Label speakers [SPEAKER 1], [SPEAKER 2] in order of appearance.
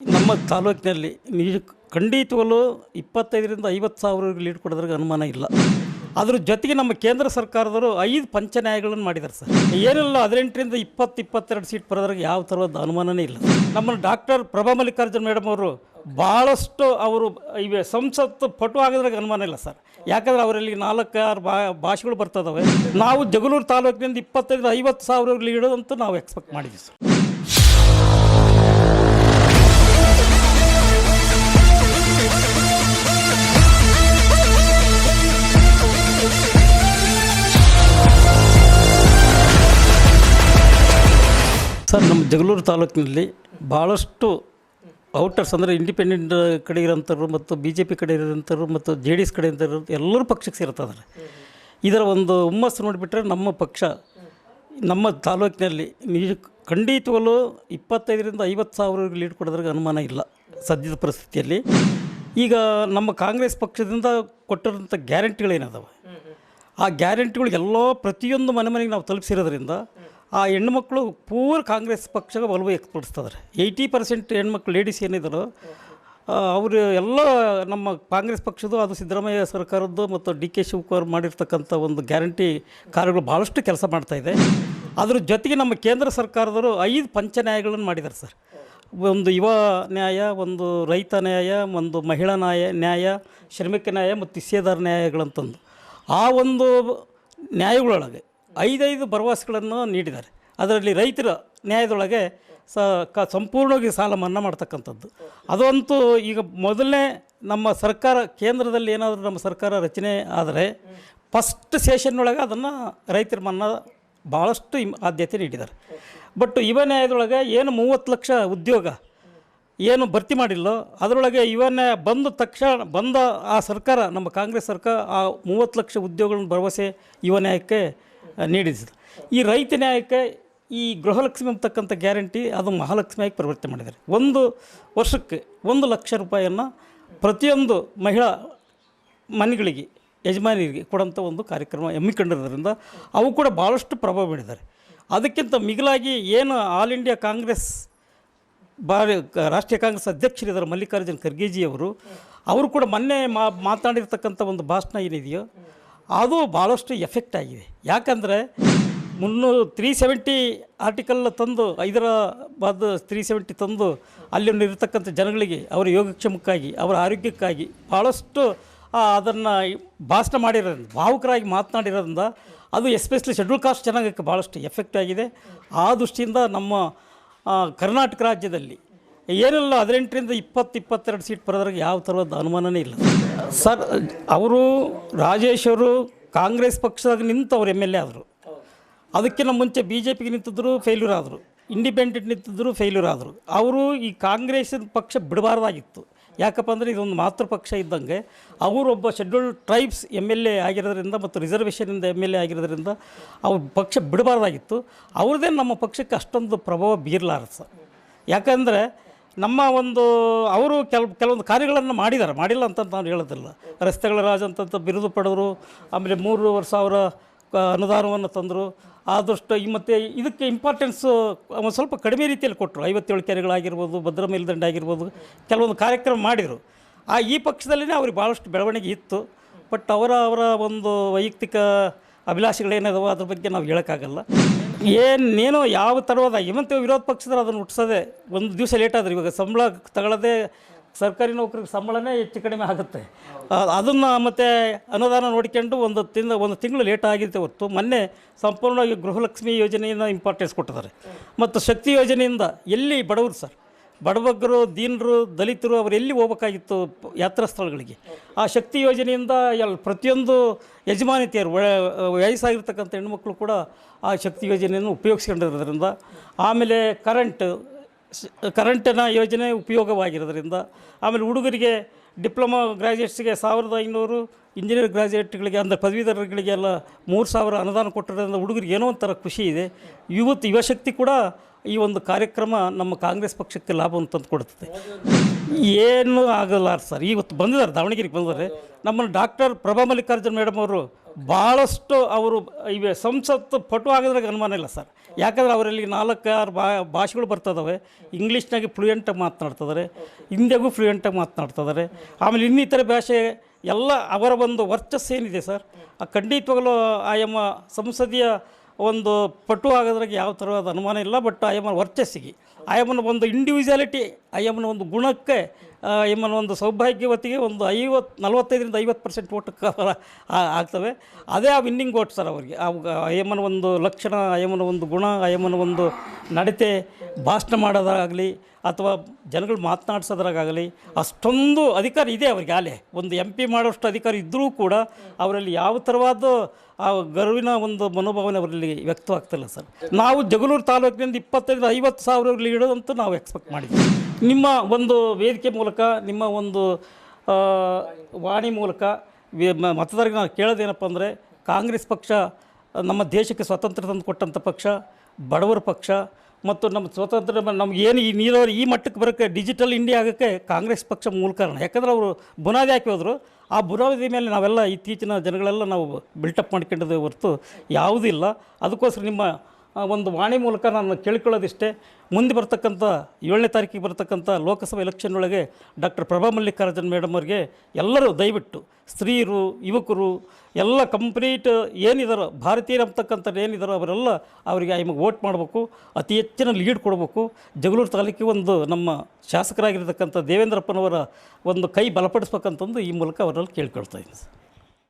[SPEAKER 1] ನಮ್ಮ ತಾಲೂಕಿನಲ್ಲಿ ನಿಜ ಖಂಡಿತವಲ್ಲೂ ಇಪ್ಪತ್ತೈದರಿಂದ ಐವತ್ತು ಸಾವಿರ ಲೀಡ್ ಕೊಡೋದ್ರಿಗೆ ಅನುಮಾನ ಇಲ್ಲ. ಅದ್ರ ಜೊತೆಗೆ ನಮ್ಮ ಕೇಂದ್ರ ಸರ್ಕಾರದವರು ಐದು ಪಂಚನ್ಯಾಯಗಳನ್ನು ಮಾಡಿದ್ದಾರೆ ಸರ್. ಏನಿಲ್ಲ, ಹದಿನೆಂಟರಿಂದ ಇಪ್ಪತ್ತು, ಇಪ್ಪತ್ತೆರಡು ಸೀಟ್ ಬರೋದ್ರಿಗೆ ಯಾವ ಥರದ ಅನುಮಾನನೇ ಇಲ್ಲ. ನಮ್ಮ ಡಾಕ್ಟರ್ ಪ್ರಭಾ ಮಲ್ಲಿಕಾರ್ಜುನ್ ಮೇಡಮ್ ಅವರು ಭಾಳಷ್ಟು ಅವರು ಇವೆ, ಸಂಸತ್ತು ಪಟು ಆಗೋದ್ರಾಗ ಅನುಮಾನ ಇಲ್ಲ ಸರ್. ಯಾಕಂದ್ರೆ ಅವರಲ್ಲಿ ನಾಲ್ಕು, ಆರು ಬಾ ಭಾಷೆಗಳು ಬರ್ತದವೆ. ನಾವು ಜಗಳೂರು ತಾಲೂಕಿನಿಂದ ಇಪ್ಪತ್ತೈದು ಐವತ್ತು ಸಾವಿರ ಲೀಡು ಅಂತ ನಾವು ಎಕ್ಸ್ಪೆಕ್ಟ್ ಮಾಡಿದ್ವಿ ಸರ್. ಸರ್, ನಮ್ಮ ಜಗಳೂರು ತಾಲೂಕಿನಲ್ಲಿ ಭಾಳಷ್ಟು ಔಟರ್ಸ್ ಅಂದರೆ ಇಂಡಿಪೆಂಡೆಂಟ್ ಕಡೆ ಇರೋಂಥವ್ರು ಮತ್ತು ಬಿ ಜೆ ಪಿ ಕಡೆ ಇರೋಂಥವ್ರು ಮತ್ತು ಜೆ ಡಿ ಎಸ್ ಕಡೆ ಇರೋರು ಎಲ್ಲರೂ ಪಕ್ಷಕ್ಕೆ ಸೇರ್ತಾರೆ ಇದರ ಒಂದು ಹುಮ್ಮಸ್ಸು ನೋಡಿಬಿಟ್ರೆ ನಮ್ಮ ಪಕ್ಷ, ನಮ್ಮ ತಾಲೂಕಿನಲ್ಲಿ ನಿಜ ಖಂಡಿತವಾಗಲೂ ಇಪ್ಪತ್ತೈದರಿಂದ ಐವತ್ತು ಸಾವಿರ ಲೀಡ್ ಕೊಡೋದ್ರಿಗೆ ಅನುಮಾನ ಇಲ್ಲ ಸದ್ಯದ ಪರಿಸ್ಥಿತಿಯಲ್ಲಿ. ಈಗ ನಮ್ಮ ಕಾಂಗ್ರೆಸ್ ಪಕ್ಷದಿಂದ ಕೊಟ್ಟಿರೋಂಥ ಗ್ಯಾರಂಟಿಗಳೇನದಾವೆ? ಆ ಗ್ಯಾರಂಟಿಗಳು ಎಲ್ಲ ಪ್ರತಿಯೊಂದು ಮನೆ ಮನೆಗೆ ನಾವು ತಲುಪಿಸಿರೋದ್ರಿಂದ ಆ ಹೆಣ್ಮಕ್ಳು ಪೂರ್ ಕಾಂಗ್ರೆಸ್ ಪಕ್ಷಕ್ಕೆ ಒಲವು ವ್ಯಕ್ತಪಡಿಸ್ತಿದ್ದಾರೆ ಏಯ್ಟಿ ಪರ್ಸೆಂಟ್ ಹೆಣ್ಮಕ್ಳು ಲೇಡೀಸ್ ಏನಿದ್ರು ಅವರು ಎಲ್ಲ ನಮ್ಮ ಕಾಂಗ್ರೆಸ್ ಪಕ್ಷದ್ದು ಅದು ಸಿದ್ದರಾಮಯ್ಯ ಸರ್ಕಾರದ್ದು ಮತ್ತು ಡಿ ಕೆ ಶಿವಕುಮಾರ್ ಮಾಡಿರ್ತಕ್ಕಂಥ ಒಂದು ಗ್ಯಾರಂಟಿ ಕಾರ್ಯಗಳು ಭಾಳಷ್ಟು ಕೆಲಸ ಮಾಡ್ತಾಯಿದೆ ಅದ್ರ ಜೊತೆಗೆ ನಮ್ಮ ಕೇಂದ್ರ ಸರ್ಕಾರದವರು ಐದು ಪಂಚನ್ಯಾಯಗಳನ್ನು ಮಾಡಿದ್ದಾರೆ ಸರ್. ಒಂದು ಯುವ ನ್ಯಾಯ, ಒಂದು ರೈತ ನ್ಯಾಯ, ಒಂದು ಮಹಿಳಾ ನ್ಯಾಯ ನ್ಯಾಯ, ಶ್ರಮಿಕ ನ್ಯಾಯ ಮತ್ತು ಹಿಸ್ಸೇದಾರ ನ್ಯಾಯಗಳಂತಂದು. ಆ ಒಂದು ನ್ಯಾಯಗಳೊಳಗೆ ಐದೈದು ಭರವಸೆಗಳನ್ನು ನೀಡಿದ್ದಾರೆ. ಅದರಲ್ಲಿ ರೈತರ ನ್ಯಾಯದೊಳಗೆ ಸ, ಕ, ಸಂಪೂರ್ಣವಾಗಿ ಸಾಲ ಮನ್ನಾ ಮಾಡ್ತಕ್ಕಂಥದ್ದು. ಅದಂತೂ ಈಗ ಮೊದಲನೇ ನಮ್ಮ ಸರ್ಕಾರ, ಕೇಂದ್ರದಲ್ಲಿ ಏನಾದರೂ ನಮ್ಮ ಸರ್ಕಾರ ರಚನೆ ಆದರೆ ಫಸ್ಟ್ ಸೆಷನ್ನೊಳಗೆ ಅದನ್ನು ರೈತರ ಮನ್ನಾ ಭಾಳಷ್ಟು ಆದ್ಯತೆ ನೀಡಿದ್ದಾರೆ. ಬಟ್ ಯುವ ನ್ಯಾಯದೊಳಗೆ ಏನು ಮೂವತ್ತು ಲಕ್ಷ ಉದ್ಯೋಗ ಏನು ಭರ್ತಿ ಮಾಡಿಲ್ಲೋ ಅದರೊಳಗೆ ಇವನ್ನ ಬಂದ ತಕ್ಷಣ, ಬಂದ ಆ ಸರ್ಕಾರ, ನಮ್ಮ ಕಾಂಗ್ರೆಸ್ ಸರ್ಕಾರ ಆ ಮೂವತ್ತು ಲಕ್ಷ ಉದ್ಯೋಗಗಳನ್ನು ಭರವಸೆ ಯುವ ನ್ಯಾಯಕ್ಕೆ ಆ, ಈ ರೈತ ನ್ಯಾಯಕ್ಕೆ ಈ ಗೃಹಲಕ್ಷ್ಮಿ ಅಂತಕ್ಕಂಥ ಗ್ಯಾರಂಟಿ ಅದು ಮಹಾಲಕ್ಷ್ಮಿಯಾಗಿ ಪರಿವರ್ತನೆ ಮಾಡಿದ್ದಾರೆ. ಒಂದು ವರ್ಷಕ್ಕೆ ಒಂದು ಲಕ್ಷ ರೂಪಾಯಿಯನ್ನು ಪ್ರತಿಯೊಂದು ಮಹಿಳಾ ಮನೆಗಳಿಗೆ ಯಜಮಾನಿಗೆ ಕೊಡೋಂಥ ಒಂದು ಕಾರ್ಯಕ್ರಮ ಹಮ್ಮಿಕೊಂಡಿರೋದ್ರಿಂದ ಅವು ಕೂಡ ಭಾಳಷ್ಟು ಪ್ರಭಾವ ಬೀರಿದ್ದಾರೆ. ಅದಕ್ಕಿಂತ ಮಿಗಿಲಾಗಿ ಏನು ಆಲ್ ಇಂಡಿಯಾ ಕಾಂಗ್ರೆಸ್ ಬಾರಿ ರಾಷ್ಟ್ರೀಯ ಕಾಂಗ್ರೆಸ್ ಅಧ್ಯಕ್ಷರಿದ್ದಾರೆ ಮಲ್ಲಿಕಾರ್ಜುನ್ ಖರ್ಗೆಜಿಯವರು ಅವರು ಕೂಡ ಮೊನ್ನೆ ಮಾತಾಡಿರ್ತಕ್ಕಂಥ ಒಂದು ಭಾಷಣ ಏನಿದೆಯೋ ಅದು ಭಾಳಷ್ಟು ಎಫೆಕ್ಟ್ ಆಗಿದೆ. ಯಾಕಂದರೆ ಮುನ್ನೂರು ತ್ರೀ ಸೆವೆಂಟಿ ಆರ್ಟಿಕಲ್ ತಂದು, ಹೈದರಾಬಾದ್ ತ್ರೀ ಸೆವೆಂಟಿ ತಂದು ಅಲ್ಲಿ ಇರತಕ್ಕಂಥ ಜನಗಳಿಗೆ, ಅವರ ಯೋಗಕ್ಷೇಮಕ್ಕಾಗಿ, ಅವರ ಆರೋಗ್ಯಕ್ಕಾಗಿ ಭಾಳಷ್ಟು ಅದನ್ನು ಭಾಷಣ ಮಾಡಿರೋದ್ರಿಂದ, ಭಾವುಕರಾಗಿ ಮಾತನಾಡಿರೋದ್ರಿಂದ ಅದು ಎಸ್ಪೆಷಲಿ ಶೆಡ್ಯೂಲ್ ಕಾಸ್ಟ್ ಜನಾಂಗಕ್ಕೆ ಭಾಳಷ್ಟು ಎಫೆಕ್ಟ್ ಆಗಿದೆ. ಆ ದೃಷ್ಟಿಯಿಂದ ನಮ್ಮ ಕರ್ನಾಟಕ ರಾಜ್ಯದಲ್ಲಿ ಏನೆಲ್ಲ ಹದಿನೆಂಟರಿಂದ ಇಪ್ಪತ್ತು, ಇಪ್ಪತ್ತೆರಡು ಸೀಟ್ ಬರೋದ್ರಾಗ ಯಾವ ಥರದ ಅನುಮಾನನೇ ಇಲ್ಲ. ಸರ್, ಅವರು ರಾಜೇಶ್ ಅವರು ಕಾಂಗ್ರೆಸ್ ಪಕ್ಷದಾಗ ನಿಂತು ಅವ್ರು ಎಂ ಎಲ್ ಎ ಆದರು. ಅದಕ್ಕಿಂತ ಮುಂಚೆ ಬಿ ಜೆ ಪಿಗೆ ನಿಂತಿದ್ರು ಫೇಲ್ಯೂರ್ ಆದರು. ಇಂಡಿಪೆಂಡೆಂಟ್ ನಿಂತಿದ್ರು ಫೇಲ್ಯೂರ್ ಆದರು. ಅವರು ಈ ಕಾಂಗ್ರೆಸ್ ಪಕ್ಷ ಬಿಡಬಾರ್ದಾಗಿತ್ತು. ಯಾಕಪ್ಪ ಅಂದರೆ ಇದೊಂದು ಮಾತೃ ಪಕ್ಷ ಇದ್ದಂಗೆ. ಒಬ್ಬ scheduled tribes M L A ಆಗಿರೋದ್ರಿಂದ ಮತ್ತು ರಿಸರ್ವೇಷನಿಂದ ಎಂ ಎಲ್ ಎ ಆಗಿರೋದ್ರಿಂದ ಅವ್ರ ಪಕ್ಷ ಬಿಡಬಾರ್ದಾಗಿತ್ತು. ಅವ್ರದ್ದೇ ನಮ್ಮ ಪಕ್ಷಕ್ಕೆ ಅಷ್ಟೊಂದು ಪ್ರಭಾವ ಬೀರಲಾರ ಸರ್. ಯಾಕಂದರೆ ನಮ್ಮ ಒಂದು, ಅವರು ಕೆಲ, ಕೆಲವೊಂದು ಕಾರ್ಯಗಳನ್ನು ಮಾಡಿದ್ದಾರೆ. ಮಾಡಿಲ್ಲ ಅಂತ ನಾನು ಹೇಳೋದಿಲ್ಲ. ರಸ್ತೆಗಳ ರಾಜ ಅಂತಂತ ಬಿರುದು ಪಡೆದರು, ಆಮೇಲೆ ಮೂರುವರೆ ಸಾವಿರ ಅನುದಾನವನ್ನು ತಂದರು. ಆದಷ್ಟು ಈ ಮತ್ತು ಇದಕ್ಕೆ ಇಂಪಾರ್ಟೆನ್ಸು ಒಂದು ಸ್ವಲ್ಪ ಕಡಿಮೆ ರೀತಿಯಲ್ಲಿ ಕೊಟ್ಟರು. ಐವತ್ತೇಳು ಕೆರೆಗಳಾಗಿರ್ಬೋದು, ಭದ್ರ ಮೇಲ್ದಂಡೆ ಆಗಿರ್ಬೋದು, ಕೆಲವೊಂದು ಕಾರ್ಯಕ್ರಮ ಮಾಡಿದರು. ಆ, ಈ ಪಕ್ಷದಲ್ಲಿನೇ ಅವ್ರಿಗೆ ಭಾಳಷ್ಟು ಬೆಳವಣಿಗೆ ಇತ್ತು. ಬಟ್ ಅವರ ಅವರ ಒಂದು ವೈಯಕ್ತಿಕ ಅಭಿಲಾಷೆಗಳೇನಿದಾವೋ ಅದ್ರ ಬಗ್ಗೆ ನಾವು ಹೇಳೋಕ್ಕಾಗಲ್ಲ. ಏನೇನೋ ಯಾವ ತರವಾದ ಇವಂತ ವಿರೋಧ ಪಕ್ಷದಲ್ಲಿ ಅದನ್ನು ಹುಟ್ಟಿಸೋದೆ ಒಂದು ದಿವಸ ಲೇಟ್ ಇವಾಗ ಸಂಬಳ ತಗೊಳ್ಳೋದೇ ಸರ್ಕಾರಿ ನೌಕರಿಗೆ ಸಂಬಳನೇ ಹೆಚ್ಚು ಕಡಿಮೆ ಆಗುತ್ತೆ. ಅದನ್ನು ಮತ್ತು ಅನುದಾನ ನೋಡಿಕೊಂಡು ಒಂದು ತಿಂದ, ಒಂದು ತಿಂಗಳು ಲೇಟ್ ಆಗಿರುತ್ತೆ ಹೊರತು ಮೊನ್ನೆ ಸಂಪೂರ್ಣವಾಗಿ ಗೃಹಲಕ್ಷ್ಮಿ ಯೋಜನೆಯನ್ನು ಇಂಪಾರ್ಟೆನ್ಸ್ ಕೊಟ್ಟಿದ್ದಾರೆ. ಮತ್ತು ಶಕ್ತಿ ಯೋಜನೆಯಿಂದ ಎಲ್ಲಿ ಬಡವರು ಸರ್? ಬಡಬಗ್ಗರು ದೀನರು, ದಲಿತರು ಅವರು ಎಲ್ಲಿ ಹೋಗ್ಬೇಕಾಗಿತ್ತು ಯಾತ್ರಾ ಸ್ಥಳಗಳಿಗೆ? ಆ ಶಕ್ತಿ ಯೋಜನೆಯಿಂದ ಎಲ್ಲ ಪ್ರತಿಯೊಂದು ಯಜಮಾನಿತಿಯರು ವ- ವಯಸ್ಸಾಗಿರ್ತಕ್ಕಂಥ ಹೆಣ್ಮಕ್ಳು ಕೂಡ ಆ ಶಕ್ತಿ ಯೋಜನೆಯನ್ನು ಉಪಯೋಗಿಸ್ಕೊಂಡಿರೋದ್ರಿಂದ, ಆಮೇಲೆ ಕರೆಂಟ್ ಕರೆಂಟಿನ ಯೋಜನೆ ಉಪಯೋಗವಾಗಿರೋದ್ರಿಂದ, ಆಮೇಲೆ ಹುಡುಗರಿಗೆ ಡಿಪ್ಲೊಮಾ ಗ್ರಾಜುಯೇಟ್ಸ್ಗೆ ಸಾವಿರದ ಐನೂರು, ಇಂಜಿನಿಯರ್ ಗ್ರಾಜುಯೇಟ್ಗಳಿಗೆ ಅಂದರೆ ಪದವೀಧರಗಳಿಗೆಲ್ಲ ಮೂರು ಸಾವಿರ ಅನುದಾನ ಕೊಟ್ಟಿರೋದ್ರಿಂದ ಹುಡುಗರಿಗೆ ಏನೋ ಒಂಥರ ಖುಷಿ ಇದೆ. ಯುವತ್, ಯುವಶಕ್ತಿ ಕೂಡ ಈ ಒಂದು ಕಾರ್ಯಕ್ರಮ ನಮ್ಮ ಕಾಂಗ್ರೆಸ್ ಪಕ್ಷಕ್ಕೆ ಲಾಭವನ್ನು ತಂದು ಕೊಡ್ತದೆ ಏನು ಆಗಲ್ಲ ಸರ್ ಇವತ್ತು ಬಂದಿದ್ದಾರೆ, ದಾವಣಗೆರೆಗೆ ಬಂದಿದ್ದಾರೆ. ನಮ್ಮನ್ನು ಡಾಕ್ಟರ್ ಪ್ರಭಾ ಮಲ್ಲಿಕಾರ್ಜುನ್ ಮೇಡಮ್ ಅವರು ಭಾಳಷ್ಟು ಅವರು ಇವೆ, ಸಂಸತ್ತು ಪಟು ಆಗೋದ್ರಾಗ ಅನುಮಾನ ಇಲ್ಲ ಸರ್. ಯಾಕಂದ್ರೆ ಅವರಲ್ಲಿ ನಾಲ್ಕಾರು ಬಾ ಭಾಷೆಗಳು ಬರ್ತದವೆ. ಇಂಗ್ಲೀಷ್ನಾಗೆ ಫ್ಲೂಯೆಂಟಾಗಿ ಮಾತನಾಡ್ತಿದ್ದಾರೆ, ಹಿಂದಿಯಾಗೂ ಫ್ಲೂಯೆಂಟಾಗಿ ಮಾತನಾಡ್ತಿದ್ದಾರೆ. ಆಮೇಲೆ ಇನ್ನಿತರ ಭಾಷೆ ಎಲ್ಲ ಅವರ ಒಂದು ವರ್ಚಸ್ಸು ಏನಿದೆ ಸರ್. ಆ ಖಂಡಿತವಾಗಲೂ ಆಯಮ್ಮ ಸಂಸದೀಯ ಒಂದು ಪಟು ಆಗೋದ್ರಾಗ ಯಾವ ಥರವಾದ ಅನುಮಾನ ಇಲ್ಲ ಬಟ್ ಎಂ ವರ್ಚಸ್ಸಿಗೆ. ಐ ಎಮ್ಮನ ಒಂದು ಇಂಡಿವಿಜುವಾಲಿಟಿ ಐ ಎಮ್ಮನ ಒಂದು ಗುಣಕ್ಕೆ ಆ, ಎಮ್ಮನ ಒಂದು ಸೌಭಾಗ್ಯವತಿಗೆ ಒಂದು ಐವತ್ತು ನಲವತ್ತೈದರಿಂದ ಐವತ್ತು ಪರ್ಸೆಂಟ್ ಓಟ್ ಆಗ್ತವೆ. ಅದೇ ಆ ವಿನ್ನಿಂಗ್ ಓಟ್ ಸರ್ ಅವರಿಗೆ. ಆ ಎಮ್ಮನ ಒಂದು ಲಕ್ಷಣ ಅಯ್ಯಮ್ಮನ ಒಂದು ಗುಣ ಅಯ್ಯಮ್ಮನ ಒಂದು ನಡತೆ ಭಾಷಣ ಮಾಡೋದಾಗಲಿ ಅಥವಾ ಜನಗಳು ಮಾತನಾಡ್ಸೋದ್ರಾಗಲಿ ಅಷ್ಟೊಂದು ಅಧಿಕಾರ ಇದೆ ಅವರಿಗೆ ಆಲೆ. ಒಂದು ಎಂ ಪಿ ಮಾಡೋಷ್ಟು ಅಧಿಕಾರ ಇದ್ದರೂ ಕೂಡ ಅವರಲ್ಲಿ ಯಾವ ಥರವಾದ ಆ, ಗರ್ವಿನ ಒಂದು ಮನೋಭಾವನೆ ಅವರಲ್ಲಿ ವ್ಯಕ್ತವಾಗ್ತಿಲ್ಲ ಸರ್ ನಾವು ಜಗಳೂರು ತಾಲೂಕಿನಿಂದ ಇಪ್ಪತ್ತೈದು ಐವತ್ತು ಸಾವಿರ ಲೀಡೋದಂತೂ ನಾವು ಎಕ್ಸ್ಪೆಕ್ಟ್ ಮಾಡಿದ್ವಿ ನಿಮ್ಮ ಒಂದು ವೇದಿಕೆ ಮೂಲಕ, ನಿಮ್ಮ ಒಂದು ವಾಣಿ ಮೂಲಕ ಮತದಾರರಿಗೆ ನಾವು ಕೇಳೋದೇನಪ್ಪ ಅಂದರೆ, ಕಾಂಗ್ರೆಸ್ ಪಕ್ಷ, ನಮ್ಮ ದೇಶಕ್ಕೆ ಸ್ವಾತಂತ್ರ್ಯ ತಂದು ಕೊಟ್ಟಂಥ ಪಕ್ಷ, ಬಡವರ ಪಕ್ಷ, ಮತ್ತು ನಮ್ಮ ಸ್ವಾತಂತ್ರ್ಯ ನಮ್ಗೆ ಏನು ಈ ನೀರಾವರಿ ಈ ಮಟ್ಟಕ್ಕೆ ಬರೋಕ್ಕೆ, ಡಿಜಿಟಲ್ ಇಂಡಿಯಾ ಆಗೋಕ್ಕೆ ಕಾಂಗ್ರೆಸ್ ಪಕ್ಷ ಮೂಲ ಕಾರಣ. ಯಾಕಂದ್ರೆ ಅವರು ಬುನಾದಿ ಹಾಕಿ ಹೋದರು. ಆ ಬುನಾದಿ ಮೇಲೆ ನಾವೆಲ್ಲ ಇತ್ತೀಚಿನ ಜನಗಳೆಲ್ಲ ನಾವು ಬಿಲ್ಟಪ್ ಮಾಡ್ಕೊಂಡಿದ್ದೇವೆ ಹೊರತು ಯಾವುದೂ ಇಲ್ಲ ಅದಕ್ಕೋಸ್ಕರ ನಿಮ್ಮ ಒಂದು ವಾಣಿ ಮೂಲಕ ನಾನು ಕೇಳ್ಕೊಳ್ಳೋದಿಷ್ಟೇ. ಮುಂದೆ ಬರ್ತಕ್ಕಂಥ ಏಳನೇ ತಾರೀಕಿಗೆ ಬರ್ತಕ್ಕಂಥ ಲೋಕಸಭಾ ಎಲೆಕ್ಷನ್ ಒಳಗೆ ಡಾಕ್ಟರ್ ಪ್ರಭಾ ಮಲ್ಲಿಕಾರ್ಜುನ್ ಮೇಡಮ್ ಅವರಿಗೆ ಎಲ್ಲರೂ ದಯವಿಟ್ಟು ಸ್ತ್ರೀಯರು ಯುವಕರು, ಎಲ್ಲ ಕಂಪ್ಲೀಟ್ ಏನಿದಾರೋ, ಭಾರತೀಯರು ಅಂತಕ್ಕಂಥದ್ದು ಏನಿದಾರೋ ಅವರೆಲ್ಲ ಅವರಿಗೆ ನಿಮಗೆ ವೋಟ್ ಮಾಡಬೇಕು. ಅತಿ ಹೆಚ್ಚಿನ ಲೀಡ್ ಕೊಡಬೇಕು. ಜಗಳೂರು ತಾಲೂಕಿಗೆ ಒಂದು ನಮ್ಮ ಶಾಸಕರಾಗಿರ್ತಕ್ಕಂಥ ದೇವೇಂದ್ರಪ್ಪನವರ ಒಂದು ಕೈ ಬಲಪಡಿಸ್ಬೇಕಂತಂದು ಈ ಮೂಲಕ ಅವರಲ್ಲಿ ಕೇಳ್ಕೊಳ್ತಾ ಇದ್ದೀನಿ